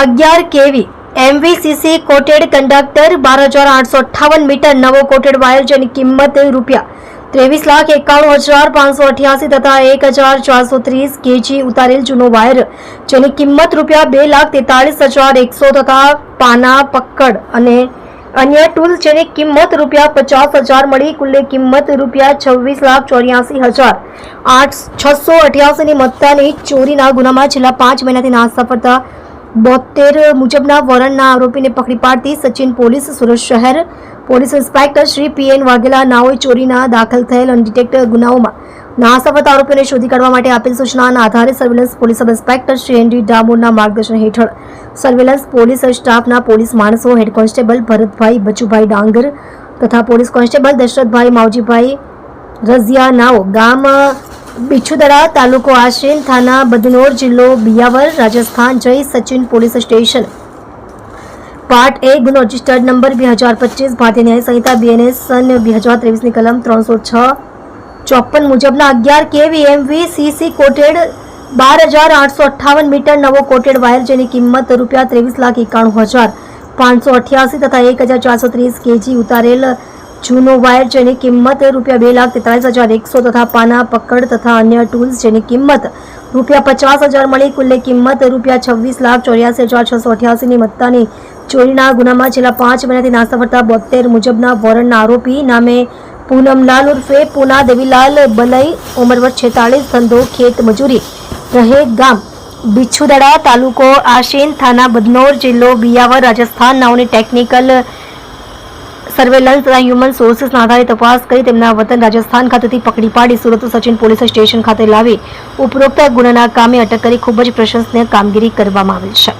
અગિયાર કેવી એમવીસીસી coated conductor બાર હજાર આઠસો અઠ્ઠાવન મીટર નવો કોટેડ વાયર જેની કિંમત રૂપિયા ત્રેવીસ લાખ એકાણું હજાર પાંચસો અઠ્યાસી તથા એક હજાર ચારસો ત્રીસ કેજી ઉતારેલ જૂનો વાયર, જેની કિંમત રૂપિયા બે લાખ તેતાળીસ હજાર એકસો તથા પાના પક્કડ અને અન્ય ટૂલ જેની કિંમત રૂપિયા પચાસ હજાર મળી કુલ્લે કિંમત રૂપિયા છવ્વીસ લાખ ચોર્યાસી હજાર આઠ છસો અઠ્યાસીની મત્તાની ચોરીના ગુનામાં છેલ્લા પાંચ મહિનાથી નાસ્તા ફરતા બોતેર મુજબના વોરંટના આરોપીને પકડી પાડતી સચિન પોલીસ સુરત શહેર. Police inspector Shri P N Vaghela નાઓએ ચોરીના દાખલ થયેલ અનડિટેક્ટ ગુનાઓમાં નાસફત આરોપીઓને શોધી કાઢવા માટે આપેલ સૂચનાના આધારે surveillance police sub inspector Shri N D ડામોરના માર્ગદર્શન હેઠળ સર્વેલન્સ પોલીસ સ્ટાફના પોલીસ માણસો, હેડ કોન્સ્ટેબલ ભરતભાઈ, બચુભાઈ ડાંગર તથા પોલીસ કોન્સ્ટેબલ દશરથભાઈ, માવજીભાઈ રઝિયા નાઓ ગામ બિછુદરા તાલુકો આશીન થાના બદનોર જિલ્લો બિયાવર રાજસ્થાન જઈ Sachin police station. Part A ગુનો રજિસ્ટર્ડ નંબર બે હજાર પચીસ ભારતીય ન્યાય સંહિતા બીએનએસ સન બે હજાર ત્રેવીસની કલમ ત્રણસો છ. ચોપન મુજબના અગિયાર કેવી એમવી સીસી કોટેડ બાર હજાર આઠસો અઠ્ઠાવન મીટર નવો કોટેડ વાયર જેની કિંમત રૂપિયા ત્રેવીસ લાખ એકાણું હજાર પાંચસો અઠ્યાસી તથા એક હજાર ચારસો ત્રીસ કેજી ઉતારેલ જૂનો વાયર જેની કિંમત રૂપિયા બે લાખ તેતાલીસ હજાર એકસો તથા પાના પકડ તથા અન્ય ટૂલ્સ જેની કિંમત રૂપિયા પચાસ હજાર મળી. કુલ્લે કિંમત રૂપિયા છવ્વીસ લાખ ચોર્યાસી હજાર છસો અઠ્યાસીની મત્તાની ચોરીના ગુનામાં છેલ્લા પાંચ મહિનાથી નાસ્તા બોતેર મુજબના વોરંટના આરોપી નામે પૂનમલાલ ઉર્ફે પૂના દેવીલાલ બલઈ, ઉંમર વર્ષ છેતાળીસ, ધંધો, ખેત, મજૂરી, રહે ગામ બિછુદડા તાલુકો આશીન, થાના, બદનોર જિલ્લો બિયાવર રાજસ્થાન નાઓની ટેકનિકલ સર્વેલન્સ તથા હ્યુમન સોર્સિસના આધારે તપાસ કરી તેમના વતન રાજસ્થાન ખાતેથી પકડી પાડી સુરત સચિન પોલીસ સ્ટેશન ખાતે લાવી ઉપરોક્ત ગુનાના કામે અટક કરી ખૂબ જ પ્રશંસનીય કામગીરી કરવામાં આવેલ છે.